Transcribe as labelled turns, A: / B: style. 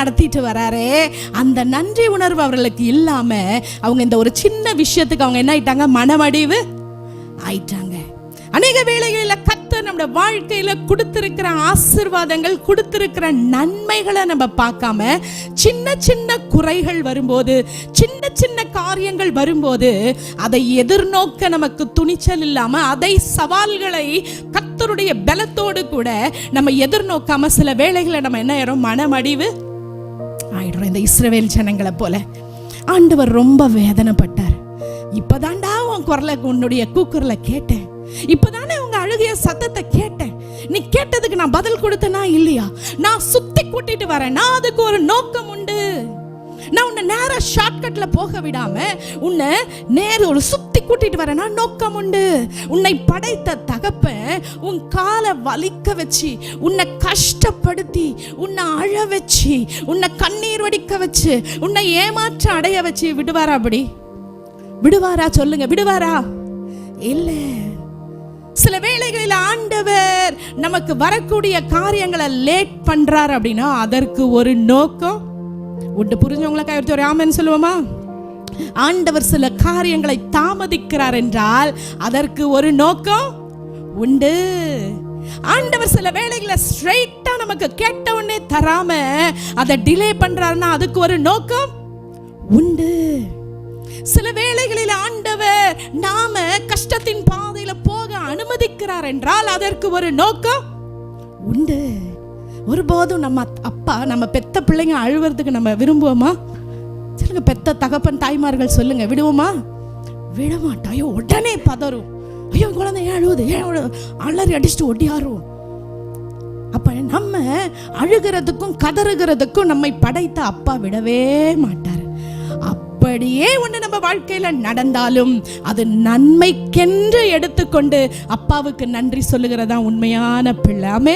A: நடத்திட்டு வராரு. அந்த நன்றி உணர்வு அவர்களுக்கு இல்லாம அவங்க இந்த ஒரு சின்ன விஷயத்துக்கு அவங்க என்ன ஆயிட்டாங்க? மனமடிவு ஆயிட்டாங்க. அநேக வேளைகளில் கத்தர் நம்மளோட வாழ்க்கையில கொடுத்திருக்கிற ஆசிர்வாதங்கள் கொடுத்திருக்கிற நன்மைகளை நம்ம பார்க்காம சின்ன சின்ன குறைகள் வரும்போது சின்ன சின்ன காரியங்கள் வரும்போது அதை எதிர்நோக்க நமக்கு துணிச்சல் இல்லாம அதை சவால்களை கத்தருடைய பலத்தோடு கூட நம்ம எதிர்நோக்காம சில வேளைகளை நம்ம என்ன ஆயிரும்? மனமடிவு ஆயிடுறோம் இந்த இஸ்ரவேல் ஜனங்களை போல. ஆண்டவர் ரொம்ப வேதனைப்பட்டார். இப்போதாண்டா உன் குரலை உன்னுடைய கூக்குரலை கேட்டேன். இப்போதானே உங்க அழுகைய சத்தத்தை கேட்டேன். நீ கேட்டதுக்கு நான் பதில் கொடுத்தனா இல்லையா? நான் சுத்தி கூட்டிட்டு வரேன். நான் அதுக்கு ஒரு நோக்கம் உண்டு. நான் உன்னை நேராக ஷார்ட்கட்ல போக விடாம உன்னை நேர ஒரு சுத்தி கூட்டிட்டு வரேன் நோக்கம் உண்டு. உன்னை படைத்த தகப்பன் உன் காலை வலிக்க வச்சு உன்னை கஷ்டப்படுத்தி உன்னை அழ வச்சு உன்னை கண்ணீர் வடிக்க வச்சு உன்னை ஏமாற்ற அடைய வச்சு விடுவாரா அப்படி? விடுவாரா? சொல்லுங்க. விடுவாரா? இல்லை. சில வேளைகளில் ஆண்டவர் நமக்கு வரக்கூடிய காரியங்களை லேட் பண்றார் அப்படின்னா அதற்கு ஒரு நோக்கம். உண்டு. புரிஞ்சவங்களை கையெழுத்து ஒரு ஆமன் சொல்லுவோமா? ஆண்டவர் சில காரியங்களை தாமதிக்கிறார் என்றால் அதற்கு ஒரு நோக்கம் உண்டு. ஆண்டவர் சில வேளைகளை ஸ்ட்ரைட்டா நமக்கு கேட்ட உடனே தராம அதை டிலே பண்றாருன்னா அதுக்கு ஒரு நோக்கம் உண்டு. சில வேளைகளில் ஆண்டவர் நாம கஷ்டத்தின் பாதையில போக அனுமதிக்கிறார் என்றால் அதற்கு ஒரு நோக்கம் உண்டு. ஒருபோதும் நம்ம அப்பா நம்ம பெத்த பிள்ளைங்க அழுவறதுக்கு நம்ம விரும்புவோமா? சொல்லுங்க பெத்த தகப்பன் தாய்மார்கள் சொல்லுங்க விடுவோமா? விடமாட்டோம். ஐயோ உடனே பதறும். ஐயோ குழந்தை ஏன் அழுவுது? ஏன் அலறி அடிச்சுட்டு ஒட்டியாரும் அப்ப நம்ம அழுகிறதுக்கும் கதறுகிறதுக்கும் நம்மை படைத்த அப்பா விடவே மாட்டார். அப்படியே ஒன்று நம்ம வாழ்க்கையில் நடந்தாலும் அது நன்மைக்கென்று எடுத்துக்கொண்டு அப்பாவுக்கு நன்றி சொல்லுகிறதா உண்மையான பிள்ளை.